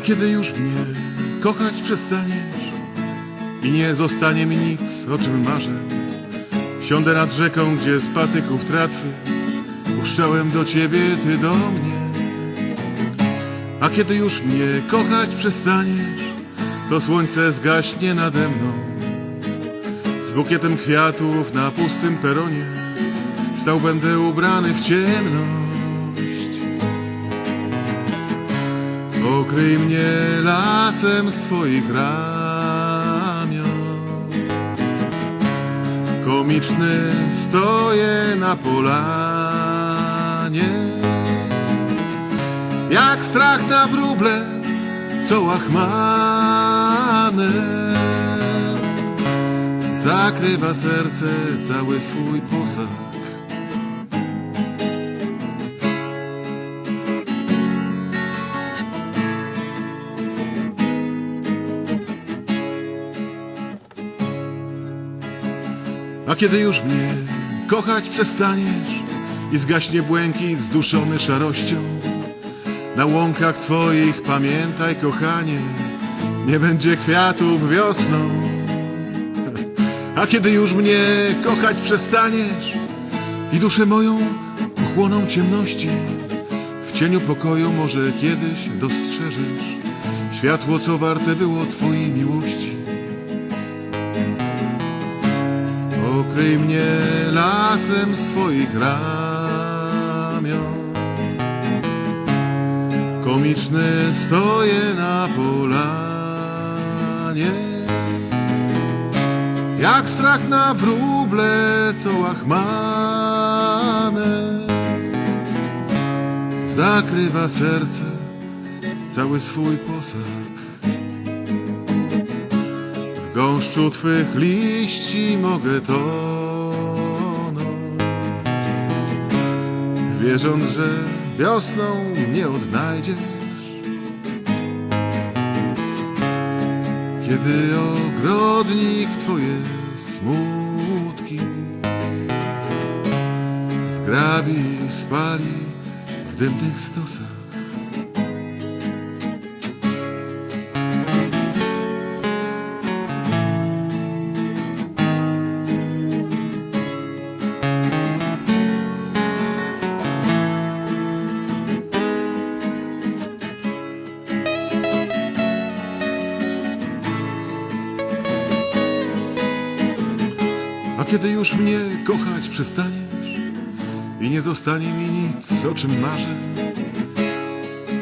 kiedy już mnie kochać przestaniesz i nie zostanie mi nic, o czym marzę, siądę nad rzeką, gdzie z patyków tratwy puszczałem do ciebie, ty do mnie. A kiedy już mnie kochać przestaniesz, to słońce zgaśnie nade mną. Z bukietem kwiatów na pustym peronie stał będę ubrany w ciemność. Okryj mnie lasem z twoich ramion. Komiczny stoję na polanie. Jak strach na wróble, co łachmane Zakrywa serce cały swój posag A kiedy już mnie kochać przestaniesz i zgaśnie błękit zduszony szarością, na łąkach twoich pamiętaj, kochanie, nie będzie kwiatów wiosną. A kiedy już mnie kochać przestaniesz i duszę moją pochłoną ciemności, w cieniu pokoju może kiedyś dostrzeżesz światło, co warte było twojej miłości. Okryj mnie lasem z twoich ramion. Komiczny stoję na polanie. Jak strach na wróble, co łachmane. Zakrywa serce cały swój posag. W gąszczu twych liści mogę tonąć. Wierząc, że wiosną mnie odnajdziesz Kiedy ogrodnik twoje smutki Zgrabi i spali w dymnych stosach A kiedy już mnie kochać przestaniesz I nie zostanie mi nic, o czym marzę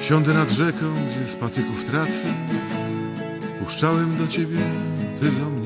Siądę nad rzeką, gdzie z patyków tratwy Puszczałem do ciebie, ty do mnie